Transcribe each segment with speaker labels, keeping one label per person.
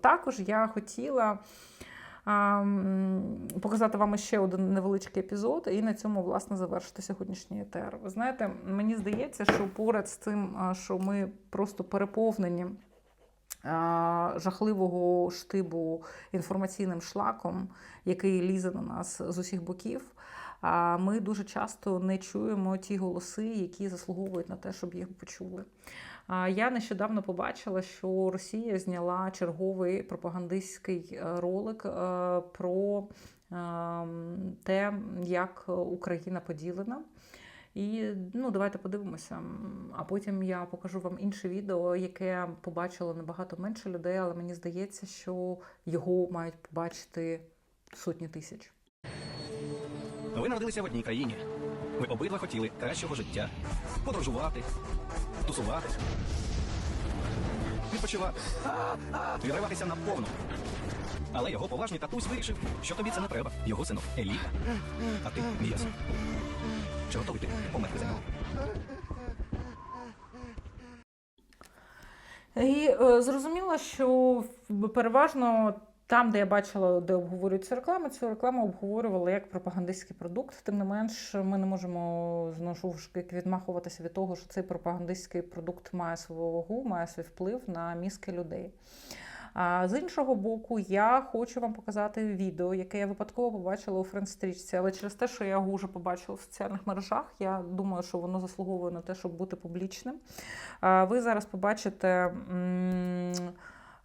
Speaker 1: Також я хотіла показати вам ще один невеличкий епізод, і на цьому власне завершити сьогоднішній етер. Ви знаєте, мені здається, що поряд з тим, що ми просто переповнені. Жахливого штибу інформаційним шлаком, який лізе на нас з усіх боків. А ми дуже часто не чуємо ті голоси, які заслуговують на те, щоб їх почули. Я нещодавно побачила, що Росія зняла черговий пропагандистський е, ролик е, про ем, те, як Україна поділена. І ну, давайте подивимося. А потім я покажу вам інше відео, яке побачило набагато менше людей, але мені здається, що його мають побачити сотні тисяч.
Speaker 2: Ви народилися в одній країні. Ви обидва хотіли кращого життя, подорожувати, тусувати, відпочивати, відриватися на повну. Але його поважний татусь вирішив, що тобі це не треба. Його синок еліта. А ти м'ясо. Чи готовий ти померти за нього?
Speaker 1: І е, зрозуміло, що переважно там, де я бачила, де обговорюється реклама, цю рекламу обговорювали як пропагандистський продукт. Тим не менш, ми не можемо знову ж відмахуватися від того, що цей пропагандистський продукт має свою вагу, має свій вплив на мізки людей. А з іншого боку, я хочу вам показати відео, яке я випадково побачила у френдстрічці, але через те, що я його вже побачила в соціальних мережах, я думаю, що воно заслуговує на те, щоб бути публічним. А Ви зараз побачите м,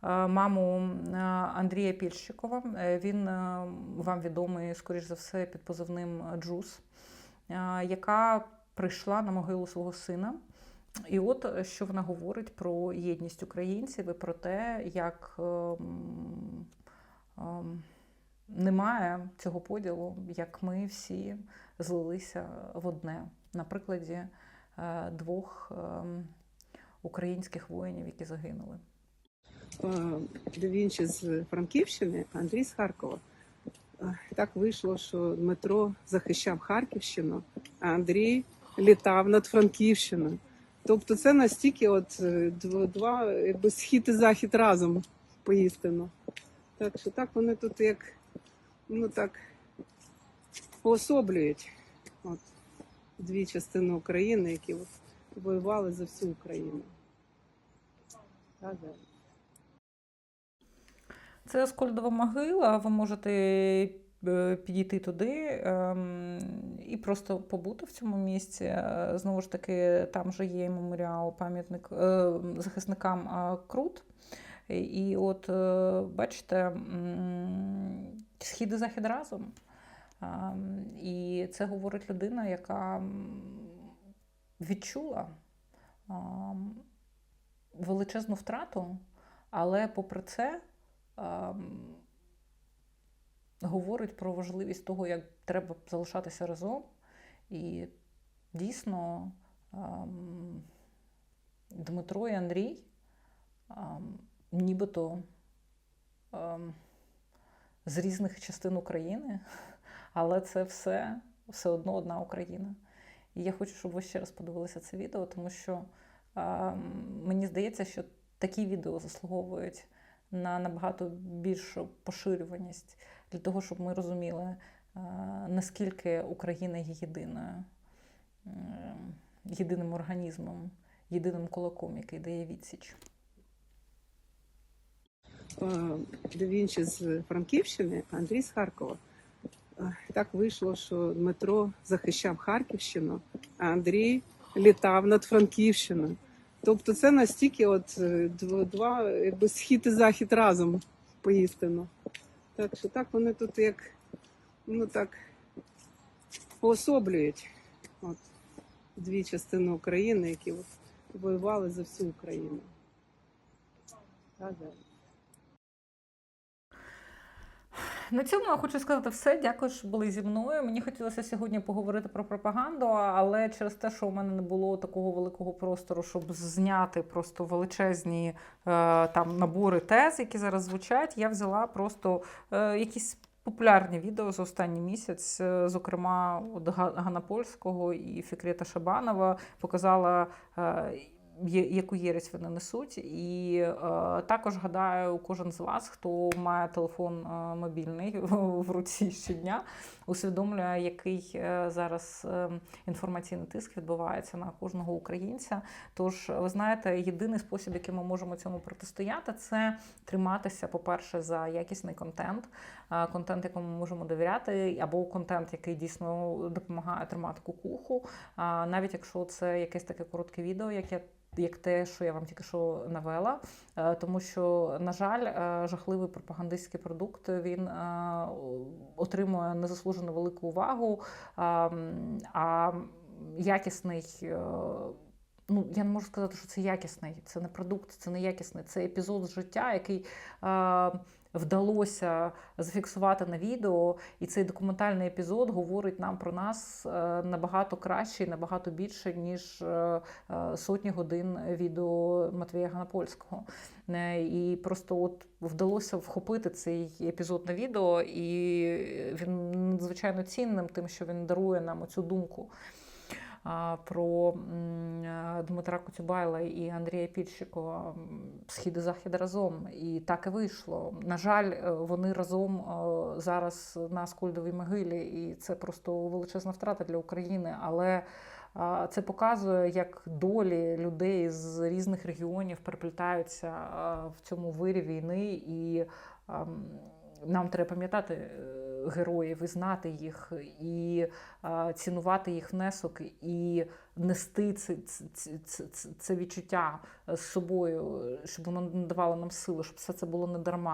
Speaker 1: маму е, Андрія Пільщикова. Е, Він е, вам відомий, скоріш за все, під позивним Джус, е, яка прийшла на могилу свого сина. І от е, що вона говорить про єдність українців і про те, як ем, ем, немає цього поділу, як ми всі злилися в одне. На прикладі е, двох ем, українських воїнів, які загинули.
Speaker 3: Е, з Франківщини, а Андрій з Харкова. Е, Так вийшло, що Дмитро захищав Харківщину, а Андрій літав над Франківщиною. Тобто це настільки от е, два якби схід і захід разом поістину. Так що так вони тут як ну так поособлюють от, дві частини України, які воювали за всю Україну. Так.
Speaker 1: Це Аскольдова могила. Ви можете е, підійти туди ем, і просто побути в цьому місці. Е, Знову ж таки, там же є меморіал, пам'ятник е, захисникам Крут. І- от бачите, схід і захід разом. Ем, І це говорить людина, яка відчула ем, величезну втрату, але попри це говорить про важливість того, як треба залишатися разом. І дійсно Дмитро і Андрій нібито з різних частин України, але це все, все одно одна Україна. І я хочу, щоб ви ще раз подивилися це відео, тому що мені здається, що такі відео заслуговують на набагато більшу поширюваність для того, щоб ми розуміли, е, наскільки Україна є єдиною, е, єдиним організмом, єдиним кулаком, який дає відсіч.
Speaker 3: Е, з Франківщини, Андрій з Харкова. Так вийшло, що Дмитро захищав Харківщину, а Андрій літав над Франківщиною. Тобто це настільки от е, два якби схід і захід разом поістину. Так що так вони тут як ну так поособлюють от, дві частини України, які воювали за всю Україну. Так, так.
Speaker 1: На цьому я хочу сказати все. Дякую, що були зі мною. Мені хотілося сьогодні поговорити про пропаганду, але через те, що у мене не було такого великого простору, щоб зняти просто величезні е, там набори тез, які зараз звучать, я взяла просто е, якісь. Популярні відео за останній місяць, е, зокрема от Га- Гана Польського і Фікрета Шабанова, показала яку єресь вони несуть. І е, також гадаю, кожен з вас, хто має телефон е, мобільний в руці щодня, усвідомлює, який е, зараз е, інформаційний тиск відбувається на кожного українця. Тож, ви знаєте, єдиний спосіб, яким ми можемо цьому протистояти, це триматися, по-перше, за якісний контент, е, контент, якому ми можемо довіряти, або контент, який дійсно допомагає тримати кукуху. А навіть якщо це якесь таке коротке відео, яке як те, що я вам тільки що навела, Е, тому що, на жаль, е, жахливий пропагандистський продукт він е, отримує незаслужено велику увагу, а якісний. Ну, я не можу сказати, що це якісний, це не продукт, це не якісний, це епізод життя, який е, вдалося зафіксувати на відео, і цей документальний епізод говорить нам про нас е, набагато краще і набагато більше, ніж е, е, сотні годин відео Матвія Ганапольського. І просто от вдалося вхопити цей епізод на відео, і він надзвичайно цінним, тим, що він дарує нам оцю думку про Дмитра Коцюбайла і Андрія Пільщикова схід і захід разом. І так і вийшло. На жаль, е, вони разом е, зараз на Скольдовій могилі, і це просто величезна втрата для України. Але це показує, як долі людей з різних регіонів переплітаються в цьому вирі війни, і нам треба пам'ятати е, героїв і знати їх, і цінувати їх внесок, і нести це, це, це, відчуття з собою, щоб воно надавало нам сили, щоб все це було не дарма.